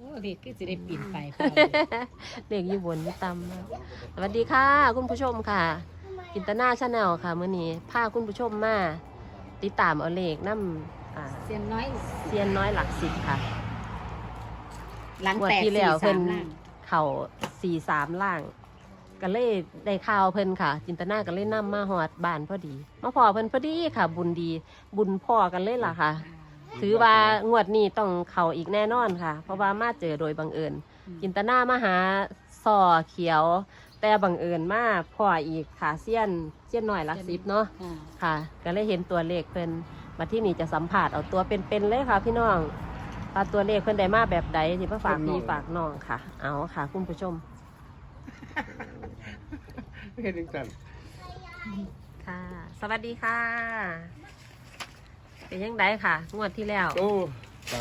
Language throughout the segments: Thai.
โอ้เด็กก็สิได้ปีนไปพอเด็กอยู่บนอยู่ต่ำนะสวัสดีค่ะ คุณผู้ชมค่ะ กินตนาชาแนลค่ะเมื่อนี้พาคุณผู้ชมมาติดตามเอาเลขน้ำอ่าเสียนน้อยเซียนน้อยหลักสิบค่ะหลังงวดแตกที่สี่แล้วเพิ่สานมล่างเข่าสี่สามล่าง ก็เลยได้ข่าวเพิ่นค่ะ จินตนาก็เลยนํมาหอดบ้านพอดี มาพอเพิ่นพอดีค่ะ บุญดี บุญพ่อกันเลยล่ะค่ะ ถือว่างวดนี้ต้องเข่าอีกแน่นอนค่ะ เพราะว่ามาเจอโดยบังเอิญจินตนามาหาซอเขียว แต่บังเอิญมาพ่ออีกค่ะเซียนเซียนหน่อยหลักสิบเนาะอ่าค่ะ ก็เลยเห็นตัวเลขเพิ่นมาที่นี่จะสัมผัสเอาตัวเป็นๆเลยค่ะ พี่น้องว่าตัวเลขเพิ่นได้มาแบบใดที่มาฝากพี่ฝากน้องค่ะ เอาค่ะ คุณผู้ชมเฮ็ดจังซั่นค่ะ สวัสดีค่ะ เป็นยังไงค่ะ งวดที่แล้ว โอ้ก็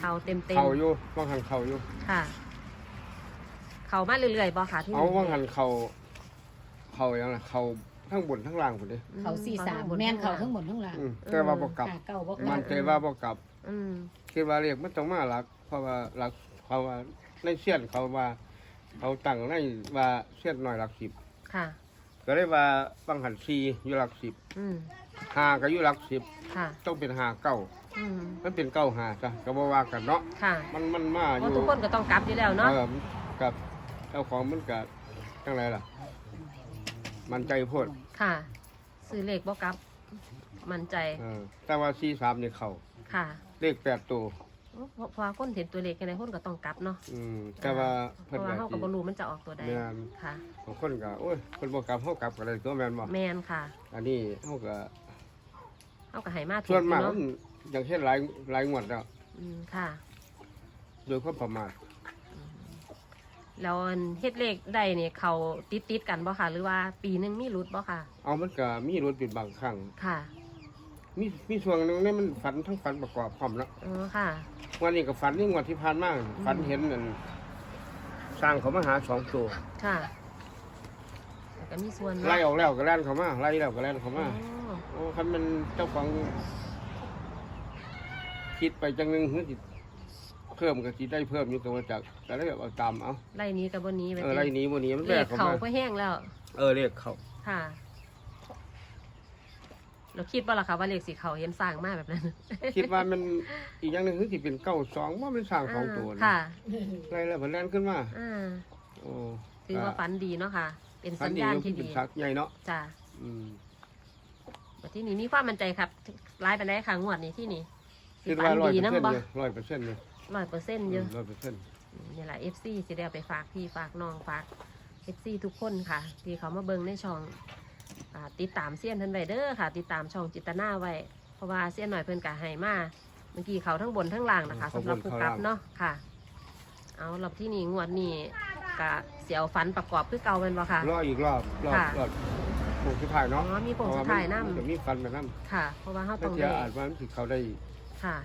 เขาเต็มเต็มเข้าอยู่ว่างหันเข้าอยู่ ค่ะ เขามาเรื่อยๆบ่ค่ะที่เอาว่างหันเข้าเข้ายังล่ะเข้าทั้งบนทั้งล่างพุ่นเด้เขาสี่สามแม่นเขาทั้งหมดทั้งหลังอืมแต่ว่าบ่กลับหาเก้าบ่กมัลันบใจว่าบ่กลับ อืมคิดว่าเรียกมันต้องมาหลัก เพราะว่าหลักเขาว่าในเสี้ยนเขาว่า เขาตั้งในว่าเสี้ยนน้อยหลักสิบค่ะ ก็เลยว่าบางหันซีอยู่หลักสิบอืมหาก็อยู่หลักสิบค่ะ ต้องเป็นหาเก้าอืมมันเป็นเก้าหาจ้ะก็บ่ว่ากันเนาะค่ะมันมันมาอเพราะยู่ทุกคนก็ต้องกลับอยู่แล้วเนาะ เออกับเจ้าของมันก็จังไรล่ะ มันใจโพดค่ะ ซื้อเลขบ่กลับ มั่นใจ เออแต่ว่าซีสามนี่เขาค่ะ เลขแปดตัว เพราะเพราะว่าคนเห็นตัวเลขกันในคนก็ต้องกลับเนาะอืมแต่ว่าเพเพิ่นราะว่าก็เขาสิกับบรูมันจะออกตัวใดแม่นค่ะบางคนก็โอ้ยคนบ่กลับเฮากลับก็ได้ตัวแม่นบ่แมนค่ะ อันนี้เฮาก็เอากับไหมาถูส่วนมากเนาะมันอย่างเช่นหลายหลายงวดแล้วอืมค่ะ โดยความประมาทแล้วอันเฮ็ดเลขได้เนี่ยเขาติดติดๆกันบ่ค่ะ หรือว่าปีหนึงมีรุดบ่ค่ะ เอามันก็มีรถเป็นบางครั้งค่ะ มีมีช่วงหนึงเนี่ยมันฝันทั้งฝันประกอบพร้อมแล้วอ๋อค่ะ วันนี้ก็ฝันนี่งวดที่ผ่านมาฝันเห็นนั่นสร้างเขามาหาสองตัวค่ะแล้วก็มีส่วนเนาะไล่ออกแล้วก็แล่นเขามาไล่แล้วก็แล่นเขามาอ๋อโอ้คันมันเจ้าของคิดไปจังหนึงเฮ้ยสิเพิ่มก็สิได้เพิ่มอยู่ตัวจากก็เลยแบบเอาตามเอาไล่นี้กับบ่นี้ไปเออไล่หนี้บ่หนี้มันเลแบขกเขาเขามาก็แห้งแล้ว เออเรียกเขาค่ะ เราคิดว่าล่ะค่ะว่าเลขสีเขาเห็นสร้างมากแบบนั้นคิดว่ามันอีกอย่างหนึงคือสิเป็นเก้าสองว่ามันสร้างสองตัวนะค่ะไล่แล้วมันแล่นขึ้นมาอ่าโอ้ถือว่าฝันดีเนาะค่ะ เป็นฝัสันญดีญาณอยู่ที่เป็นดีชักใหญ่เนาะจ้ะอืมแต่ที่นี่มีความมั่นใจครับร้ายไปได้ค่ะงวดนี้ที่นี่คิดว่าร้อยเปอร์เซ็นต์บ่เลยร้อยเปอร์เซ็นต์เลยร้อยเปอร์เซ็นต์เยอะร้อยเปอร์เซ็นต์นี่แหละเอฟซีสิได้เอาไปฝากพี่ฝากน้องฝากเอฟซีทุกคนค่ะ ที่เขามาเบิ่งในช่องอ่า ติดตามเซียนเพิ่นไว้เด้อค่ะ ติดตามช่องจิตนาไว้เพราะว่าเซียนหน่อยเพิ่นกะให้มาเมื่อกี้เขาทั้งบนทั้งล่างนะคะสำหรับผู้กลับเนาะค่ะ เอารอบที่นี่งวดนี้กะเสียวฟันประกอบคือเก่าเป็นบ่ค่ะรออีกรอบรอบค่ะรอบโค้งสุดท้ายอ๋เนาะอมีผงสุดท้ายนจะมีฟันไปน้ำค่ะ เพราะว่าเขาำต้ถ้าองเทียได้อาจว่ามันสิเขาได้ค่ะ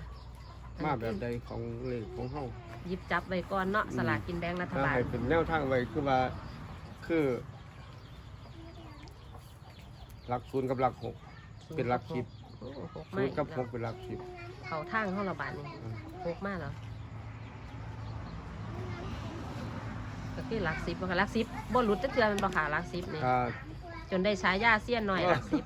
มาแบบใดของเลขของเฮาหยิบจับไว้ก่อนเนาะอืมสลากกินแบ่งรัฐถ้าบาลให้เป็นแนวทางไว้คือว่าคือ หลักศูนย์กับหลักหกเป็นหลักสิบโอ้โหหกศูมานย์กับหกเป็นหลักสิบเขาทางเขาระบาดนี่อืมหกมากเหรอก็คือหลักสิบบ่ค่ะหลักสิบบนหลุดจะเทือมันบ่ค่ะหลักสิบนี่ถ้าจนได้ฉายาเสี้ยนหน่อยหลักสิบ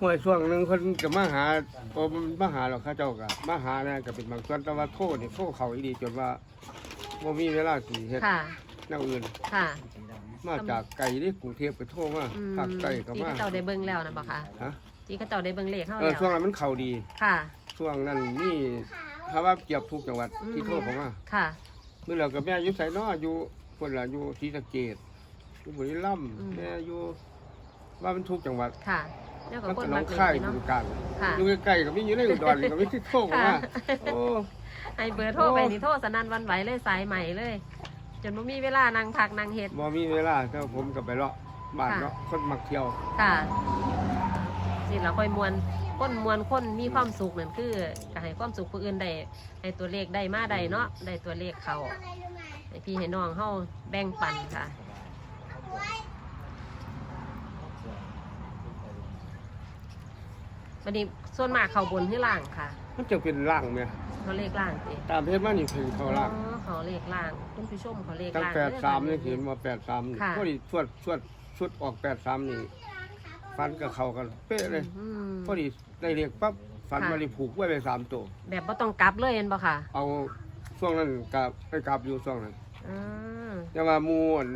ห่วยช่วงหนึงคนก็มาหาโอ้มันมาหาหรอกเข้าเจ้าก็มาหาเนี่ยก็เป็นบางส่วนแต่ว่าโทษนี่โทษเขาอีดีจนว่าบ่มีเวลาสิเฮ็ดค่ะ แนวอื่น ค่ะ มาจากไกลที่กรุงเทพไปโทษมาอืมภาคใต้ก็ที่มาเขาเจ้าได้เบิ่งแล้วนะบ่ค่ะฮะที่เขาเจ้าได้เบิ่งเลขเขาเออแล้วช่วงนั้นมันเข่าดี ค่ะ ช่วงนั้นนี่ถ้าว่าเกียบทุกจังหวัดอืม ที่โทษเขามาค่ะ เมื่อเรากับแม่อยู่ไสเนาะอยู่คนละอยู่ศรีสะเกษอยู่บุรีรัมย์อืม แม่อยู่ว่ามันทุกจังหวัดค่ะ แล้วก็มันคนก็น้มัอกงเลค่ายขเนาะบึงการค่ะอยู่ใกล้ๆกับมีอยู่ในอุดรก็มีที่โทษเขาค่ะมาโอ้ให้เบอร์โทรไปนี่โทรสนั่นหวันไหวเลยสายใหม่เลย จนบ่มีเวลานั่งพักนั่งเฮ็ดบ่มีเวลาเจ้าผมก็ไปเลาะบ้านค่ะเนาะคนมักเที่ยวค่ะสิเราค่อยมวนคนมวนคนมีความสุขนั่นคือก็ให้ความสุขผู้อื่นได้ให้ตัวเลขได้มาได้เนาะได้ตัวเลขเขาให้พี่ให้น้องเฮาแบ่งปันค่ะวันนี้ส่วนมากเขาบนที่ล่างค่ะ มันจะเป็นร่างไหมเขาเลขล่างเองตามเพชรมันนี่คือเขาร่างอ๋อ เขาเลขล่างคุณผู้ชมเขาเลขตั้งล่างแปดสามนี่เด้อเห็นว่าแปดสามนี่ค่ะพอดีชวดชวดชุดออกแปดสามนี่ฟันกับเขากันเป๊ะเลยอืมพอดีได้เรียกปั๊บฟันค่ะมาได้ผูกไว้ไปสามตัวแบบบ่ต้องกลับเลยเห็นบ่ค่ะเอาช่วงนั้นกับไปกลับอยู่ช่วงนั้นอืมแต่ว่าหมูอั่น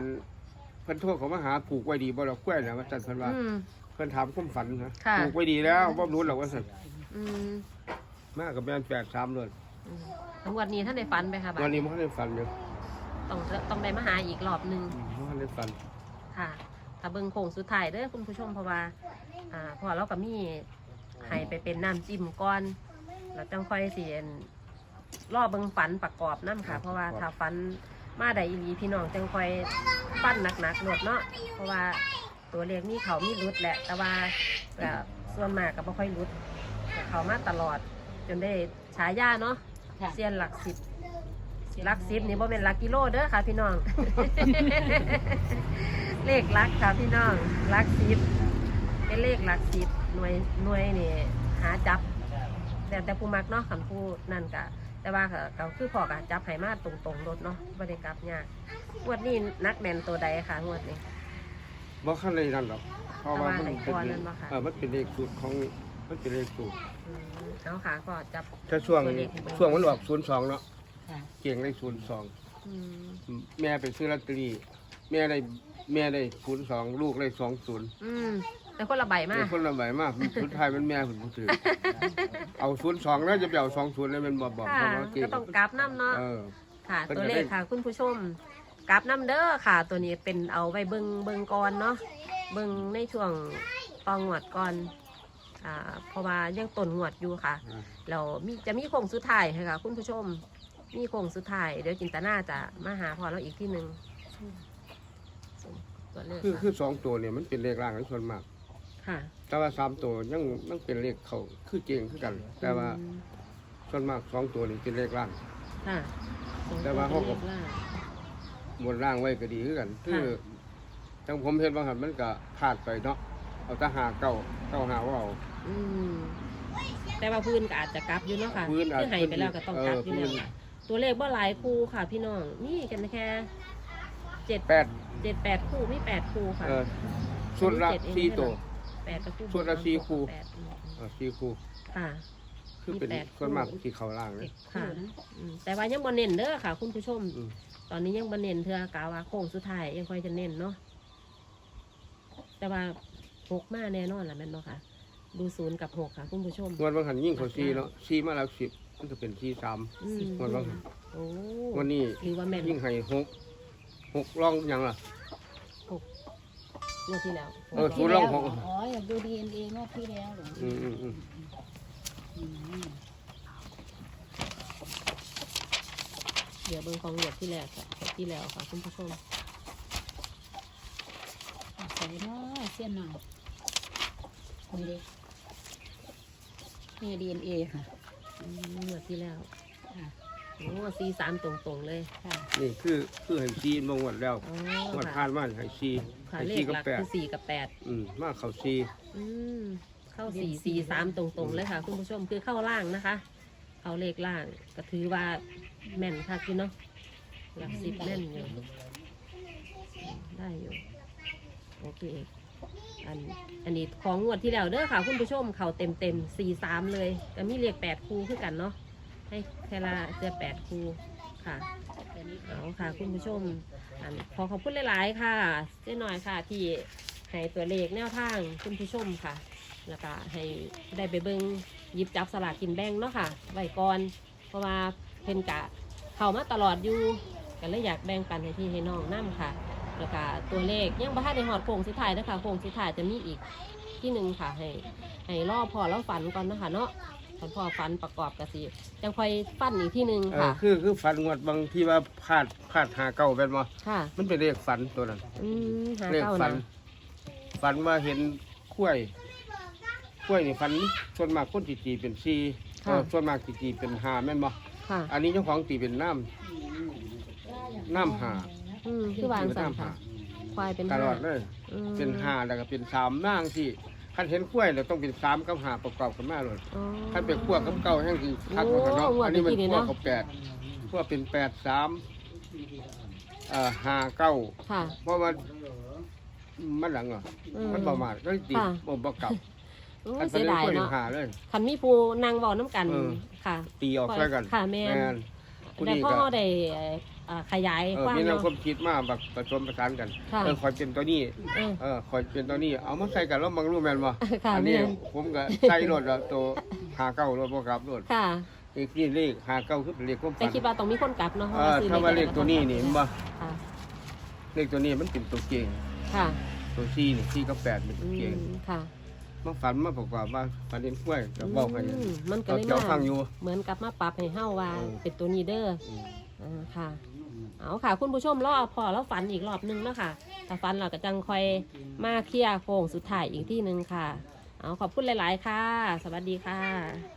เพิ่นโทษเขามาหาผูกไว้ดีบ่ดอกกล้วยนะว่าจันเพิ่นว่าอืม เพิ่นถามความฝันนะค่ะ ผูกไว้ดีแล้วบ่รู้หรอกว่าสั่นอืม มากับแม่นแปดสามเลยอืมทั้ งวันนี้ท่านได้ฝันไหมคะบัดวันนี้มันได้ฝันอยู่ต้องต้องได้มาหาอีกรอบหนึง มันได้ฝันค่ะ ถ้าเบิ่งโค้งสุดท้ายเด้อคุณผู้ชมเพราะว่า อ่าเพอเราก็มีให้ไปเป็นน้ำจิ้มก่อน แล้วจังค่อยสิอั่นรอเบิ่งฝันประกอบน้ำค่ะ เพราะว่าถ้าฝันมาได้อีหลีพี่น้องจังค่อยฟันหนักๆหนวดเนาะ เพราะว่าตัวเลขมีเขามีรุดแหละ แต่ว่าก็ส่วนมากก็บ่ค่อยรุดแต่เขามาตลอดจนได้ฉายาเนาะ ค่ะ เซียนหลักสิบหลักสิบนี่บ่เป็นหลักกิโลเด้อค่ะ พี่น้อง เลขหลักค่ะพี่น้องหลักสิบเป็นเลขหลักสิบหน่วยหน่วยนี่หาจับ แต่แต่ผู้มักเนาะคำพูดนั่นกะแต่ว่าก็ก็คือพอกะจับให้มาตรงๆรถเนาะบ่ได้กลับยากงวดนี้นักแมนตัวใดค่ะงวดนี้บ่คันเลยนั่นหรอกเพราะว่ามันแต่ว่าให้เป็นก่อนนั่นบ่คะเออมันเป็นเลขสูตรของ มันเป็นเลขสูตรอืมเอาค่ะก็จับถ้าช่วงตัวเลขให้เบิ่งช่วงมันออก02เนาะค่ะเก่งเลข02อืมแม่ไปซื้อลอตเตอรี่แม่ได้แม่ได้02ลูกได้20อืมแต่คนละใบมาเป็นกคนละใบมากสุดท้ายมันแม่ผมถือเอา02แล้วจะไปเอา20แล้วมันบ่บอกค่ะเพราะว่าเก่งก็ต้องกลับน้ำเนาะ เออ ค่ะเพิ่นตัวก็เลได้ขค่ะคุณผู้ชมกราฟน้ำเด้อค่ะ ตัวนี้เป็นเอาไว้เบิงเบิงก่อนเนาะเบิงในช่วงตองหวดก่อน อ่าเพราะว่ายังต้นหวดอยู่ค่ะอ่าเรามีจะมีโค้งสุดท้ายให้ค่ะ คุณผู้ชม มีโค้งสุดท้ายเดี๋ยวจินตนาจะมาหาพอเราอีกที่หนึ่งตัวเลขคือค่ะคือสองตัวเนี่ยมันเป็นเลขล่างในส่วนมาก ค่ะแต่ว่าสามตัวยังยังเป็นเลขเขาคือเก่งคือกัน แต่ว่าอืมส่วนมากสองตัวนี่เป็นเลขล่าง ค่ะแต่ว่าเขาก็ป็นลขล่าง บนล่างไว้ก็ดีคือกัน คือค่ะจังผมเห็นบางหันมันก็พลาดไปเนาะเอาแตาหาเก้าเก้าหาว่าเอา อืมแต่ว่าพื้นก็อาจจะกลับอยู่เนาะค่ะพื้นอาจคือให้ไปแล้วก็ต้องกลับอยู่แล้วเออพื้นค่ะตัวเลขว่าหลายคู่ค่ะ พี่น้องนี่กันแค่เจ็ดแปดเจ็ดแปดคู่ไม่แปดคู่ค่ะเออชุดละเจ็ดเองสี่ตัว แปดกับคู่ชุดละสี่คู่ แปดอืมเออสี่คู่ค่ะ คือเป็นมีแปดคู่ ส่วนมากที่เขาล่างเลย ค่ะอืมแต่ว่ายังบนเน้นเด้อค่ะ คุณผู้ชม อืม ตอนนี้ยังบนเน้นเธอกาวาโค้งสุดท้ายยังค่อยจะเน้นเนาะแต่ว่าหกมาแน่นอนแหละแม่นเนาะค่ะ ดูศูนย์กับหกค่ะคุณผู้ชมงวดบางหันยิ่งเขาซีเนาะซีมาแล้วสิบมันจะเป็นซีสามอืมงวดบางหันโอ้วันนี้หรือว่าแม่นยิ่งให้หกหกร่องหยังล่ะ งวดที่แล้วเออ ศูนย์ร่องหก อ๋ออยากดูดีเอ็นเองวดที่แล้วเหรออืมอืมอืมอืมเดี๋ยวเบิ่งของงวดที่แล้วค่ะงวดที่แล้วค่ะคุณผู้ชมใส่เนาะเส้นหน่อยนี่ดิ นี่ดีเอ็นเอค่ะอืมงวดที่แล้วค่ะโอ้ซีสามตรงๆเลยค่ะนี่คือคือให้ซีบางวันแล้วอ๋องวดค่ะผ่านมาให้ซีค่ะให้เลซีขกับหลักแปดคือสี่กับแปดอืมมาเขาซีอืมเข้าสี่สี่สามตรงๆเลยค่ะ คุณผู้ชมคือเข้าล่างนะคะเข้าเลขล่างก็ถือว่าแม่นค่ะพี่เนาะหลักสิบแม่นอยู่ได้อยู่โอเค อันอันนี้ของงวดที่แล้วเด้อค่ะ คุณผู้ชมเข่าเต็มเต็มสี่สามเลยก็มีเลขแปดคูคือกันเนาะให้แค่ละเจอแปดคูค่ะเอาค่ะคุณผู้ชมอันขอขอบคุณหลาย ๆ ค่ะเจ๊หน่อยค่ะที่ให้ตัวเลขแนวทางคุณผู้ชมค่ะ แล้วก็ให้ได้ไปเบิงยิบจับสลากกินแบ่งเนาะค่ะไว้ก่อนเพราะว่าเพิ่นกะเข้ามาตลอดอยู่ก็เลยอยากแบ่งปันให้พี่ให้น้องนํค่ะ แล้วก็ตัวเลขยังบ่ทันได้หอดโค้งสุดท้ายนะคะโค้งสุดท้ายจะมีอีกที่หนึ่งค่ะ ให้ให้รอพอแล้วฝันก่อนนะคะเนาะฝันพอฝันประกอบกับสิยังค่อยฟันอีกที่หนึ่งเออค่ะ คือคือฝันงวดบางที่ว่าพลาดพลาดหาเก้าเป็นบ่ค่ะ มันเป็นเลขฝันตัวนั้น อืมหาเลขเก้าฝันะน ฝันว่าเห็นกล้วยกล้วยนี่ฝันส่วนมากคนตีตีเป็นซีเออส่วนมากตีตีเป็นหาแม่นบ่ค่ะ อันนี้เจ้าของตีเป็นน้ำน้ำหา อืมคือวางเป็นสันน้ำค่ะหาควายเป็นตลอดเลย อืมเป็นหาแล้วก็เป็นสามนางที่คันเห็นกล้วยเราต้องเป็นสามกับหาประกอบกันมาเลยอ๋อ คันเป็นขั้วกับเก้าแห้งคือคักโอ้กว่ากันเนาะงวดอันนี้มันเมื่อกี้นี่ขั้วเนาะกับแปดขั้วเป็นแปดสามเอ่อห้าเก้าค่ะ เพราะว่ามันหลังอะอืม มันประมาทก็ติดค่ะ บ่บ่กลับโอ้อัยนเป็เสีนยดายขั้วเป็นเนาะหาเลย คันมีผู้นางเว้าน้ำกันเออ ค่ะ ตีออกใส่กันค่ะแม่นนผู้แต่นี้พ่อก็เขาได้เอ่อขยายเออความมีแนวเนาะความคิดมาแบบผสมประสานกันค่ะ เออคอยเป็นตัวนี้เออ เออคอยเป็นตัวนี้เอามาใส่กันแล้วมังรู้แม่นบ่ค่ะอันนี้แม่น ผมก็ใส่รถแล้วตัวหาเก้ารถบ่กลับรถค่ะ อีกนี่เลขหาเก้าคือเป็นเลขความแต่ฝันคิดว่าต้องมีคนกลับเนาะเพเอราะว่าอซื้อถ้าว่าเลขได้ตัวนี้นี่เห็นบ่ค่ะ เลขตัวนี้มันเป็นตัวเก่งค่ะตัวสี่นี่สี่กับแปดเป็นอืตัวเก่งมค่ะมาฝันมาประกอบว่าฝันเห็นกล้วยกับเว้ากันอืมมันก็ก็เลยเจ้ามาฟังอยู่ เหมือนกับมาปรับให้เฮาว่าเออ เป็นตัวนี้เด้ออืมอ่าค่ะ เอาค่ะ คุณผู้ชมรอพอแล้วฝันอีกรอบนึงแล้วค่ะถ้าฝันเราก็จังคอยมาเคลียร์โค้งสุดท้ายอีกที่หนึ่งค่ะ เอาขอบคุณหลาย ๆ ค่ะ สวัสดีค่ะ